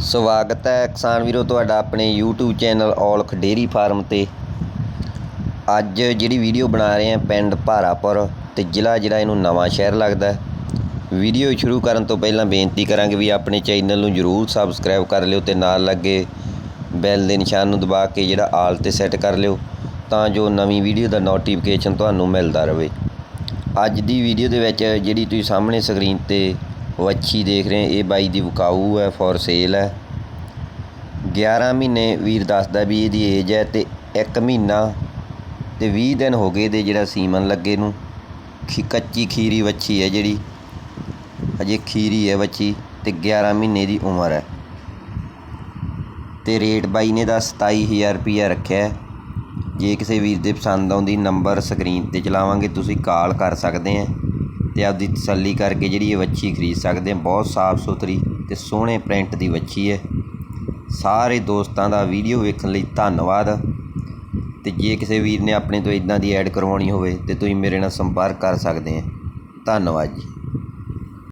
ਸਵਾਗਤ ਹੈ ਕਿਸਾਨ ਵੀਰੋ ਤੁਹਾਡਾ ਆਪਣੇ YouTube channel Aulakh dairy farm ਤੇ। ਅੱਜ ਜਿਹੜੀ ਵੀਡੀਓ ਬਣਾ ਰਹੇ ਹਾਂ ਪਿੰਡ ਭਾਰਾਪੁਰ ਤੇ ਜ਼ਿਲ੍ਹਾ ਜਿਹੜਾ ਇਹਨੂੰ ਨਵਾਂ ਸ਼ਹਿਰ ਲੱਗਦਾ ਵੀਡੀਓ ਸ਼ੁਰੂ ਕਰਨ ਤੋਂ ਪਹਿਲਾਂ ਬੇਨਤੀ ਕਰਾਂਗੇ ਵੀ ਆਪਣੇ ਚੈਨਲ ਨੂੰ ਜਰੂਰ ਸਬਸਕ੍ਰਾਈਬ ਕਰ ਲਿਓ ਤੇ ਨਾਲ ਲੱਗੇ ਬੈਲ ਦੇ ਨਿਸ਼ਾਨ ਨੂੰ ਦਬਾ ਕੇ ਜਿਹੜਾ ਆਲ ਤੇ ਸੈੱਟ ਕਰ ਲਿਓ ਤਾਂ ਜੋ ਨਵੀਂ ਵੀਡੀਓ ਦਾ ਨੋਟੀਫਿਕੇਸ਼ਨ ਤੁਹਾਨੂੰ ਮਿਲਦਾ ਰਹੇ। ਅੱਜ ਦੀ ਵੀਡੀਓ ਦੇ ਵਿੱਚ ਜਿਹੜੀ ਤੁਸੀਂ ਸਾਹਮਣੇ ਸਕਰੀਨ ਤੇ ਵੱਛੀ ਦੇਖ ਰਹੇ ਇਹ ਬਾਈ ਦੀ ਵਿਕਾਊ ਹੈ ਫॉर ਸੇਲ ਹੈ। 11 ਮਹੀਨੇ ਵੀਰ ਦੱਸਦਾ ਵੀ ਇਹਦੀ ਏਜ ਹੈ ਤੇ 1 ਮਹੀਨਾ ਤੇ 20 ਦਿਨ ਹੋ ਗਏ ਇਹਦੇ ਜਿਹੜਾ ਸੀਮਨ ਲੱਗੇ ਨੂੰ। ਖੀ ਕੱਚੀ ਖੀਰੀ ਵੱਛੀ ਹੈ ਜਿਹੜੀ। ਅਜੇ ਖੀਰੀ ਹੈ ਵੱਛੀ ਤੇ 11 ਮਹੀਨੇ ਦੀ ਉਮਰ ਹੈ। ਤੇ ਰੇਟ ਬਾਈ ਨੇ ਦਾ 27000 ਰੁਪਿਆ ਰੱਖਿਆ ਜੇ ਕਿਸੇ ਵੀਰ ਦੇ ਪਸੰਦ ਆਉਂਦੀ ਨੰਬਰ ਸਕਰੀਨ ਤੇ ਚਲਾਵਾਂਗੇ, ਤੁਸੀਂ ਕਾਲ ਕਰ ਸਕਦੇ ਆ ਅਤੇ ਆਪਦੀ ਤਸੱਲੀ ਕਰਕੇ ਜਿਹੜੀ ਇਹ ਵੱਛੀ ਖਰੀਦ ਸਕਦੇ ਬਹੁਤ ਸਾਫ਼ ਸੁਥਰੀ ਅਤੇ ਸੋਹਣੇ ਪ੍ਰਿੰਟ ਦੀ ਵੱਛੀ ਹੈ। ਸਾਰੇ ਦੋਸਤਾਂ ਦਾ ਵੀਡੀਓ ਵੇਖਣ ਲਈ ਧੰਨਵਾਦ। ਅਤੇ ਜੇ ਕਿਸੇ ਵੀਰ ਨੇ ਆਪਣੇ ਤੋਂ ਇੱਦਾਂ ਦੀ ਐਡ ਕਰਵਾਉਣੀ ਹੋਵੇ ਤਾਂ ਤੁਸੀਂ ਮੇਰੇ ਨਾਲ ਸੰਪਰਕ ਕਰ ਸਕਦੇ ਹੈ ਧੰਨਵਾਦ ਜੀ।